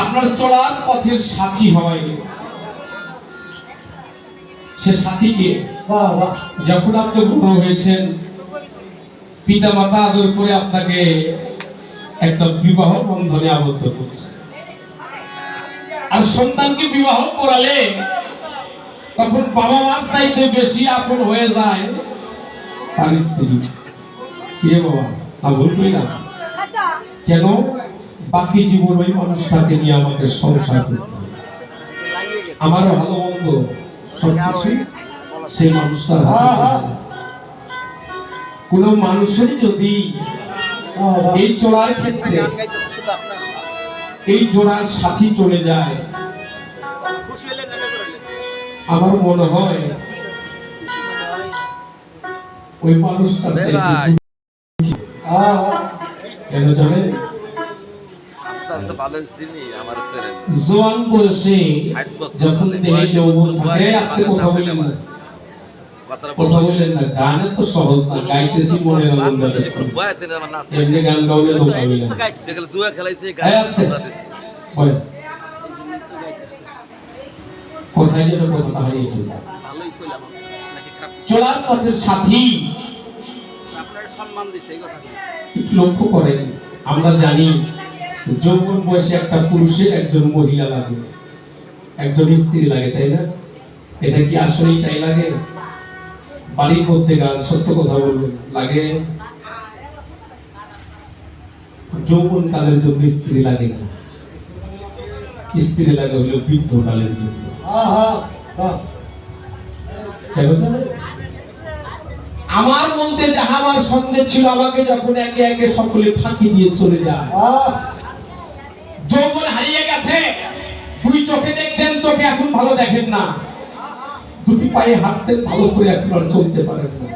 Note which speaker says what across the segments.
Speaker 1: আপনার চলার পথের সাথী হয়। সে সাথীকে
Speaker 2: বাহ বাহ।
Speaker 1: যখন আপনি বড় হয়েছেন পিতা মাতা আদর করে আপনাকে একটা বিবাহ বন্ধনে আবদ্ধ করছে। আর সন্তানকে বিবাহ করালে তখন বাবা মার চাইতে বেশি আপন হয়ে যায় তার স্ত্রী। কে বাবা তা ভুল না কেন? বাকি জীবন ওই মানুষটাকে নিয়ে আমাকে সংসার করতে হবে। আমারও ভালো মন্দ সবকিছু সেই মানুষটার যায়। কোনো মানুষের যদি এই চলার ক্ষেত্রে এই জোড়ার সাথী চলে যায় আমার মনে হয় ওই
Speaker 2: বাহ
Speaker 1: কেন জানেন জোয়ান বয়সে যখন
Speaker 3: হলে
Speaker 1: দেহে যৌবন থাকে আজকে কথা বলেন না কথা বললেন না গানে তো সহজ না গাইতেছি মনে আনন্দ এমনি গান তো পাবি না
Speaker 3: জুয়া খেলাইছে গান।
Speaker 1: বলেন। কোথায় যেন কথা হারিয়ে চলার পথের সাথী।
Speaker 4: আপনার সম্মান দিছে এই কথা
Speaker 1: লক্ষ্য করেন আমরা জানি যৌবন বয়সে একটা পুরুষের একজন মহিলা লাগে। একজন স্ত্রী লাগে তাই না? এটা কি আসলেই তাই লাগে? বাড়ির মধ্যে গান সত্য কথা বলবেন লাগে? যৌবন কালের জন্য স্ত্রী লাগে না। স্ত্রী লাগে হলো বৃদ্ধ কালের জন্য? আমার মধ্যে যাহা আমার সন্দেহ ছিল আমাকে যখন একে একে সকলে ফাঁকি দিয়ে চলে যায়। গেছে দুই চোখে দেখতেন চোখে এখন ভালো দেখেন না। দুটি পায়ে হাঁটতেন ভালো করে এখন চলতে পারেন না।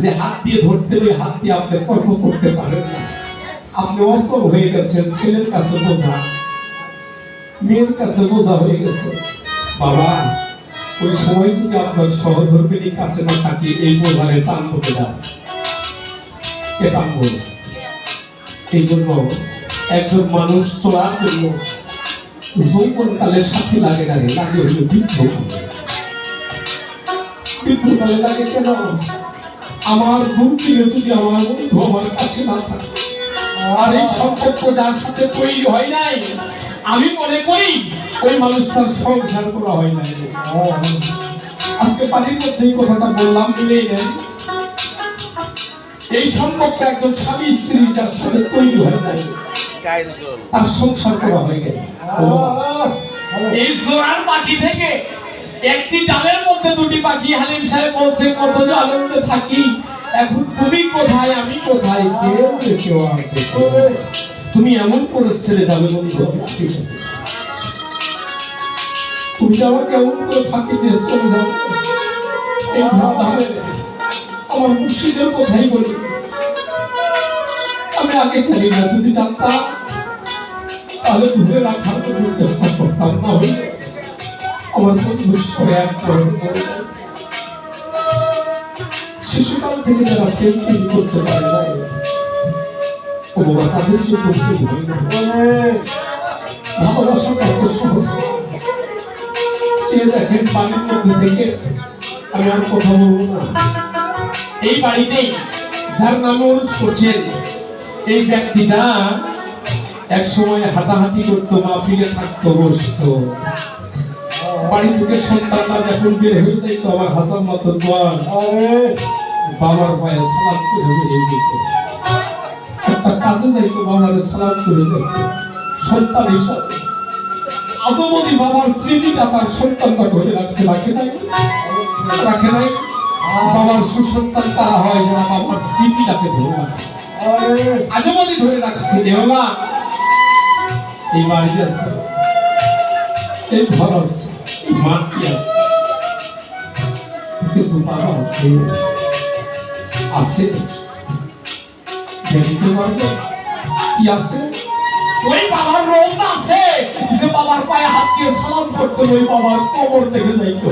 Speaker 1: যে হাত দিয়ে ধরতেন ওই হাত দিয়ে আপনি কর্ম করতে পারেন না। আপনি অসম হয়ে গেছেন, ছেলের কাছে বোঝা। মেয়ের কাছে বোঝা হয়ে গেছে। বাবা, ওই সময় যদি আপনার সহধর্মিনীর কাছে না থাকে, এই বোঝারে টান করতে যান। টান করবে এই জন্য একজন মানুষ চলার জন্য যৌবন কালের সাথে লাগে না রে লাগে হইল বৃদ্ধ কালে। বৃদ্ধ কালে লাগে কেন আমার ঘুম যদি আমার বন্ধু আমার কাছে না থাকে আর এই সম্পর্ক যার সাথে তৈরি হয় নাই আমি মনে করি ওই মানুষটার সংসার করা হয় নাই আজকে বাড়ির মধ্যে এই কথাটা বললাম মিলেই নেন এই সম্পর্ক একজন স্বামী স্ত্রী যার সাথে তৈরি হয় নাই তার সংসার করা হয়ে গেল এই জোড়ার পাখি থেকে একটি ডালের মধ্যে দুটি পাখি, হালিম সাহেব বলছে কত যে আনন্দে থাকি। এখন তুমি কোথায়, আমি কোথায়? কেউ কেউ আর তুমি এমন করে ছেড়ে যাবে বন্ধু। তুমি যে আমাকে এমন করে ফাঁকি দিয়ে চলে এই আমার মুর্শিদের কথাই বলি। আমি আগে জানি না যদি জানতাম তাহলে ধরে রাখার জন্য চেষ্টা করতাম না হলে আমার বন্ধু সরে এক শিশুকাল থেকে যারা প্রেম প্রেম করতে পারে না ও বাবা তাদের জন্য খুব ভয় ভালোবাসা কত সহজ। সে দেখেন পানির মধ্যে থেকে আমি আর কথা বলব না। এই বাড়িতেই যার নামে করছেন এই ব্যক্তিটা এক সময় হাঁটাহাঁটি করতো, মাহফিলে থাকতো, বসতো। বাড়ি থেকে সন্তানরা যখন বের হয়ে যাইতো, আমার হাসান মতো দোয়ার বাবার পায়ে সালাম করে বেরিয়ে যেত। একটা কাজে যাইতো, বাবার সালাম করে যেত সন্তান হিসাবে আদমদি বাবার স্মৃতিটা তার সন্তানটা ধরে রাখছে, রাখে নাই? রাখে নাই? বাবার সুসন্তান তারা হয়, যারা বাবার স্মৃতিটাকে ধরে রাখে? আজমাদি ধরে রাখছে। এ বাবা। এই বাড়িতে আছে? এই ঘর আছে মা কি আছে? কিন্তু বাবা আছে। আছে। দেখতে পারবে? কি আছে? ওই বাবার রোজ আছে। যে বাবার পায়ে হাত দিয়ে সালাম করতে ওই বাবার কবর থেকে যাইতো।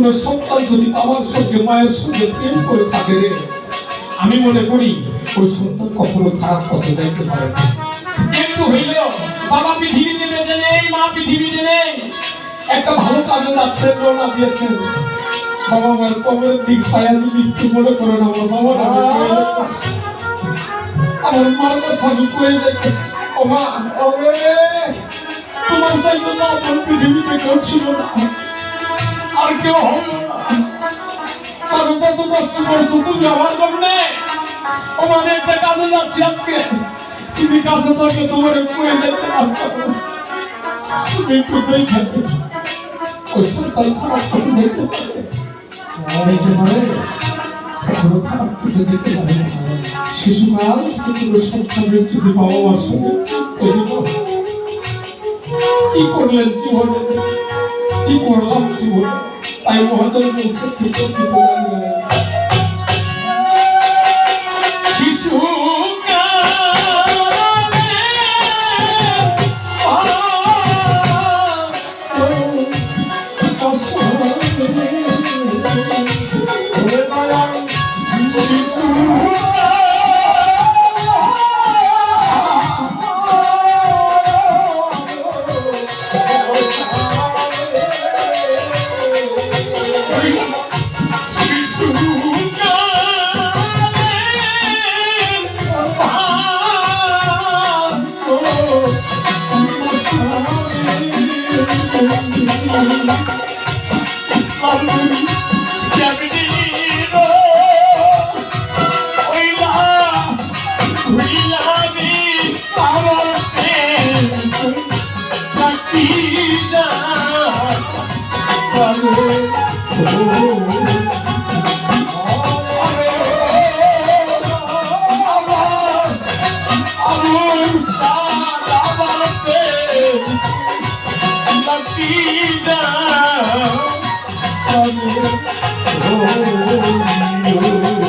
Speaker 1: কোন সন্তান যদি বাবার সঙ্গে মায়ের সঙ্গে প্রেম করে থাকে রে, আমি মনে করি ওই সন্তান কখনো খারাপ পথে যাইতে পারে না। কিন্তু হইল বাবা পৃথিবীতে বেঁচে নেই, মা পৃথিবীতে নেই। একটা ভালো কাজে যাচ্ছেন রওনা দিয়েছেন বাবা মায়ের কবরের দিক ছায়া একটু মনে করেন আমার বাবা। আমার মার কাছে আমি কয়ে মা তোমার চাইতে না আমার পৃথিবীতে কেউ না। আর কেউ হলো না। কারণ কত কষ্ট করছ তুমি আমার জন্য ও মানে একটা কাজে যাচ্ছি আজকে। তুমি কাছে থাকলে তোমার কয়ে যেতে তুমি একটু দেখে করে করে কি করলেন জীবনে? কি করলাম জীবনে? 아이고 어떤 분 스피 스피 보라는 거야. Oh, oh, oh, oh.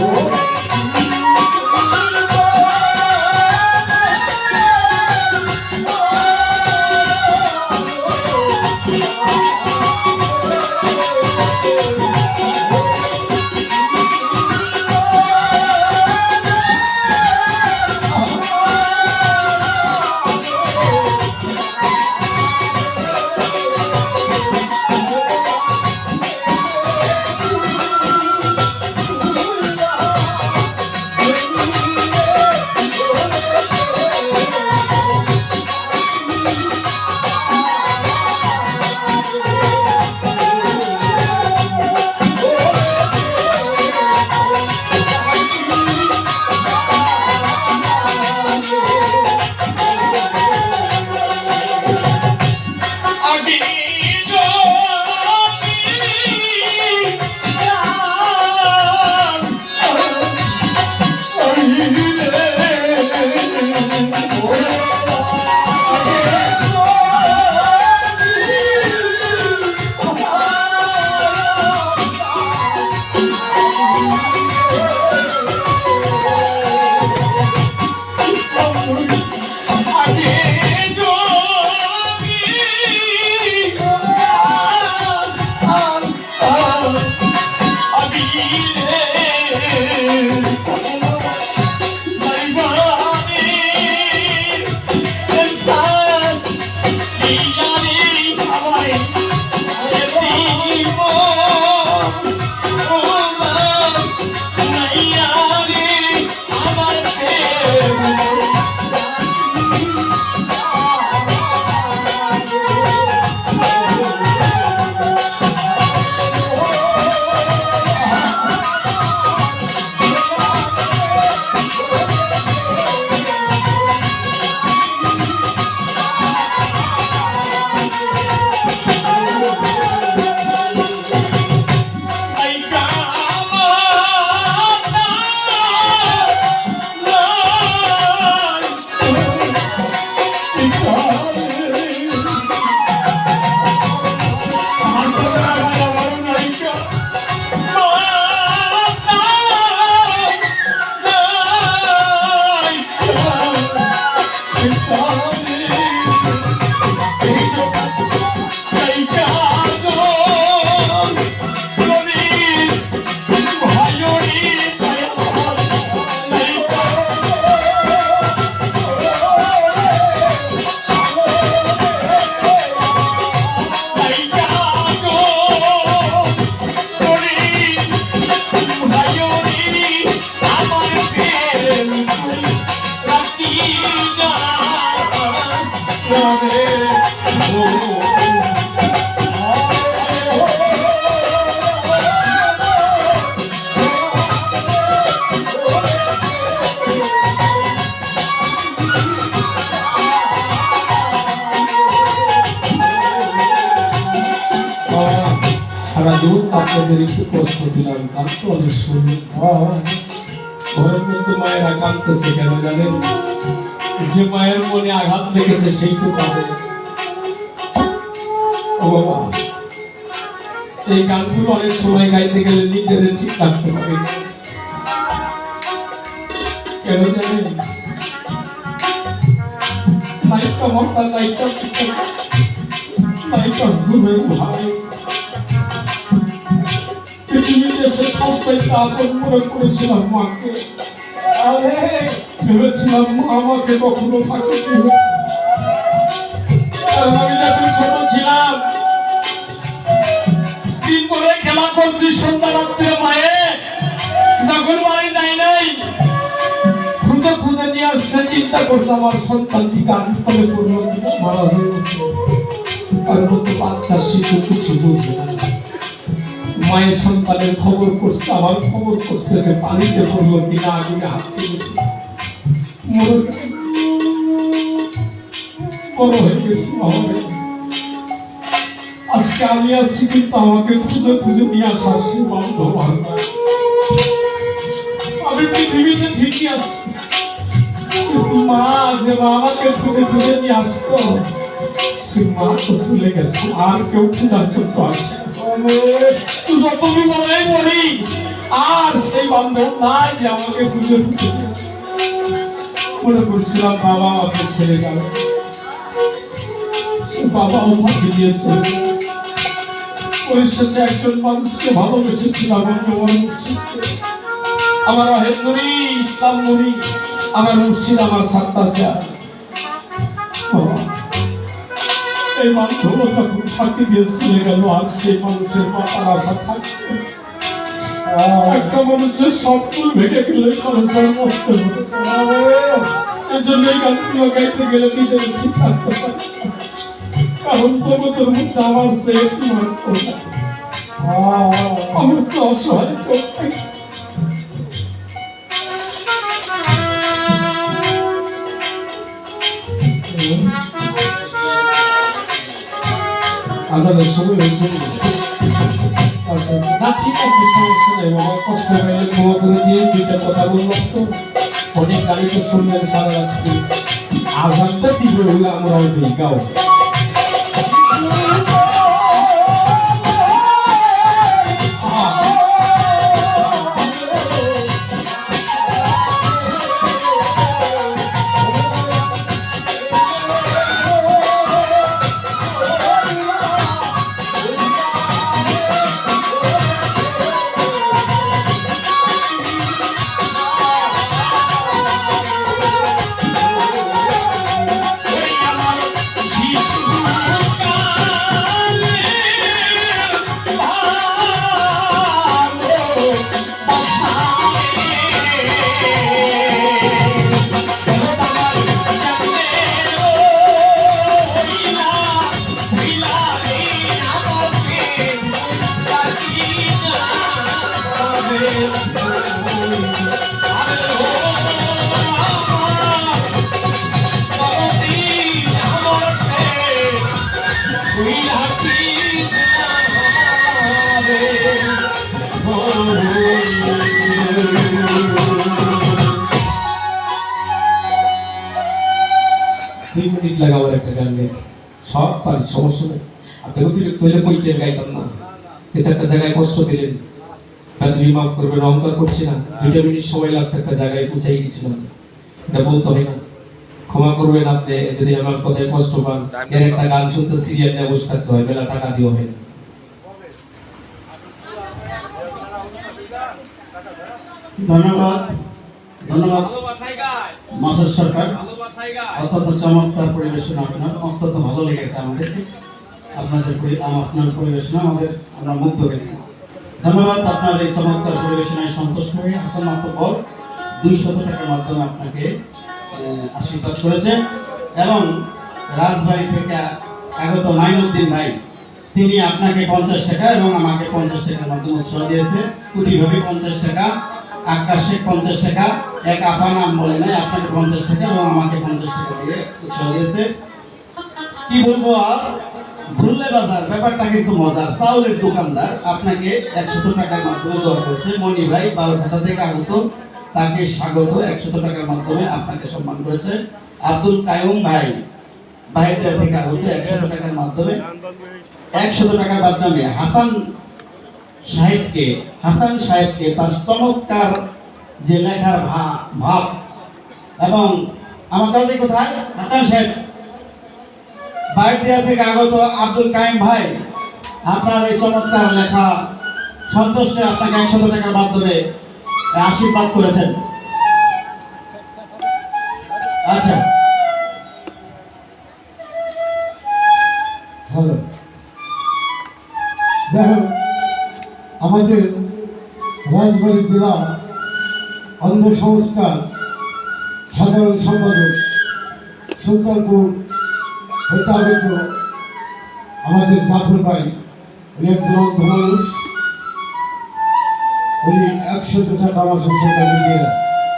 Speaker 1: Então একটু কষ্ট দিলাম গান তো অনেক শুনি ঘরের মধ্যে মায়েরা কাঁদতেছে কেন জানেন? যে মায়ের মনে আঘাত লেগেছে সেই তো কাঁদে এই গানগুলো অনেক সময় গাইতে গেলে নিজেদের ঠিক রাখতে পারে। কেন জানেন? মমতা নায়িকা নায়িকা জুবের ভাই পৃথিবীতে সে আপন করেছিলাম মাকে ভেবেছিলাম মা আমাকে কখনো আমি যখন ছোট ছিলাম করে খেলা করছি সন্ধ্যা রাত্রে মায়ে যখন বাড়ি যাই নাই খুঁজে খুঁজে নিয়ে আসছে চিন্তা করছে আমার সন্তান কি গান ফলে পড়ল কিনা মারা মায়ের সন্তানের খবর করছে আমার খবর করছে যে পানিতে পড়ল কিনা আগুনে হাত মরেছে। আজকে আমি আসছি কিন্তু আমাকে খুঁজে খুঁজে নিয়ে আসার সে আমি পৃথিবীতে ঠিকই কিন্তু মা যে আমাকে খুঁজে খুঁজে নিয়ে আসতো, সে মা তো চলে গেছে, আর কেউ খুঁজার জন্য আসে আর সেই বান্ধব নাই যে আমাকে নিয়ে মনে করছিলাম বাবা আমাকে ছেড়ে যাবে। বাবা আমাকে চলে পরিশেষে একজন মানুষকে ভালোবেসেছিলাম আমার নুরি ইসলাম নুরি আমার মুর্শিদ আমার বাবা, এই মানুষ ফাঁকি দিয়ে চলে আর সেই মানুষের মাথার একটা মানুষের স্বপ্ন ভেঙে গেলে জন্য থাকতে কারণ জগতের মধ্যে আমার সে তোমার কথা আমি তো অসহায় আজানের সময় হয়েছে আচ্ছা ঠিক আছে সমস্যা দিয়ে দুইটা কথা বললাম তো অনেক গাড়ি তো শুনলেন সারা আমরা গাও লাগাবার একটা গান গাই সব পারি সমস্যা নেই। আপনাকে অতিরিক্ত হইলে কইতে গাইতাম না। এটা একটা জায়গায় কষ্ট দিলেন তাহলে তুমি মাফ করবেন অহংকার করছি না। দুইটা মিনিট সময় লাগতো একটা জায়গায় পৌঁছাই গেছিলাম এটা বলতে হয় না। ক্ষমা করবেন আপনি যদি আমার কথায় কষ্ট পান। এর একটা গান শুনতে সিরিয়াল নিয়ে বসে থাকতে হয় বেলা টাকা দিও হয়
Speaker 2: ধন্যবাদ। ধন্যবাদ। মাসুদ সরকার অত্যন্ত চমৎকার পরিবেশনা আপনার, অত্যন্ত ভালো লেগেছে আমাদেরকে আপনাদের আপনার পরিবেশনা আমাদের, আমরা মুগ্ধ হয়েছি। ধন্যবাদ, আপনার এই চমৎকার পরিবেশনায় সন্তুষ্ট হয়ে হাসান মাহবুব দুই শত টাকার মাধ্যমে আপনাকে আশীর্বাদ করেছে এবং রাজবাড়ি থেকে আগত মাইনুদ্দিন ভাই, তিনি আপনাকে পঞ্চাশ টাকা এবং আমাকে পঞ্চাশ টাকার মাধ্যমে উৎসাহ দিয়েছে। কুটিভাবে পঞ্চাশ টাকা। আকাশে পঞ্চাশ টাকা। এক আপা নাম বলে নাই আপনাকে পঞ্চাশ টাকা এবং আমাকে পঞ্চাশ টাকা দিয়ে উৎসাহ কি বলব আর? ভুললে বাজার, ব্যাপারটা কিন্তু মজার। চাউলের দোকানদার আপনাকে একশত টাকার মাধ্যমে দেওয়া করেছে। মনি ভাই বারোঘাটা থেকে আগত, তাকে স্বাগত। একশত টাকার মাধ্যমে আপনাকে সম্মান করেছে। আব্দুল কায়ুম ভাই বাইরে থেকে আগত, একশত টাকার মাধ্যমে। একশত টাকার মাধ্যমে হাসান সাহেবকে, হাসান সাহেবকে তার চমৎকার যে লেখার ভাব। এবং আমার কোথায়? হাসান সাহেব। বাইটিয়া থেকে আগত আব্দুল কাইম ভাই, আপনার এই চমৎকার লেখা সন্তোষে আপনাকে একশত টাকার মাধ্যমে আশীর্বাদ করেছেন। আচ্ছা।
Speaker 5: ভালো যাই হোক। আমাদের রাজবাড়ী জেলা অন্ধ সংস্কার সাধারণ সম্পাদক সুলতানপুর হইতে আগত আমাদের জাফর ভাই। উনি একজন অন্ধ মানুষ। উনি একশো টাকা আমার সংসারটাকে দিয়ে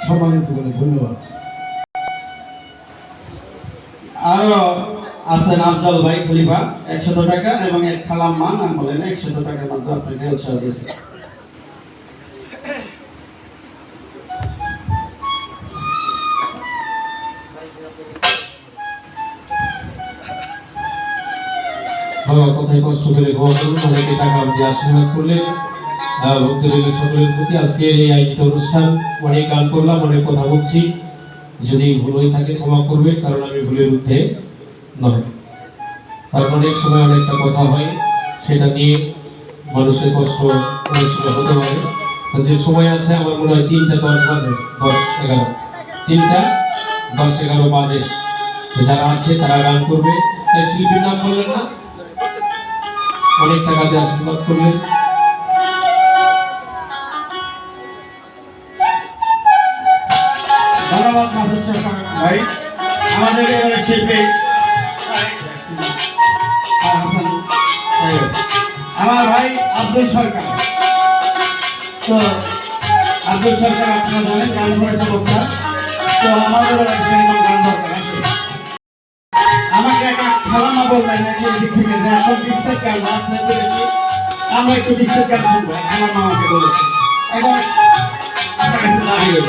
Speaker 5: সম্মানিত করে। ধন্যবাদ।
Speaker 2: আরও আছেন আফজল ভাই খলিফা, একশত টাকা এবং এক খালাম মা, নাম বলেন, একশত টাকার মাধ্যমে আপনাকে উৎসাহ দিয়েছে।
Speaker 1: বাবা কথায় কষ্ট করে অনেকে টাকা দিয়ে আশীর্বাদ করলেন। সকলের প্রতি। এই করলাম কথা বলছি। যদি ভুল হয়ে থাকে ক্ষমা করবে কারণ আমি ভুলের ঊর্ধ্বে। নয়। অনেক সময় অনেকটা কথা হয়, সেটা নিয়ে মানুষের কষ্ট অনেক সময় হতে পারে। যে সময় আছে, আমার মনে হয় তিনটা দশ বাজে, দশ এগারো। তিনটা দশ এগারো বাজে। যারা আছে, তারা গান করবে। তাই শিল্পীর নাম বললেন না? অনেক টাকা দিয়ে আশীর্বাদ করলেন।
Speaker 2: ধন্যবাদ ভাই, আমাদের শিল্পী আমার ভাই আব্দুল সরকার। তো আব্দুল সরকার আপনারা জানেন, গান করেছে বক্তা। তো আমাদের গান আমাকে একটা খালামা বললেন এদিক থেকে যে এখন বিশ্বের গান আমরা একটু বিশ্বের গান শুনব খালামা আমাকে বলেছে। এখন আপনার কাছে দাঁড়িয়ে